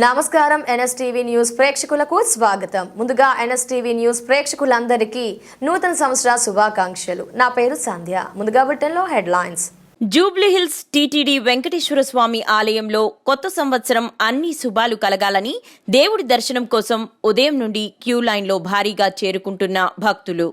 నమస్కారం NSTV news ప్రేక్షకులకు స్వాగతం. ముందుగా ఎన్ఎస్టీవీ న్యూస్ ప్రేక్షకులందరికీ నూతన సంవత్సర శుభాకాంక్షలు. నా పేరు సంధ్య. ముందుగా బుట్టెన్లో హెడ్లైన్స్. జూబ్లీహిల్స్ టీటీడీ వెంకటేశ్వర స్వామి ఆలయంలో కొత్త సంవత్సరం అన్ని శుభాలు కలగాలని దేవుడి దర్శనం కోసం ఉదయం నుండి క్యూ లైన్లో భారీగా చేరుకుంటున్న భక్తులు.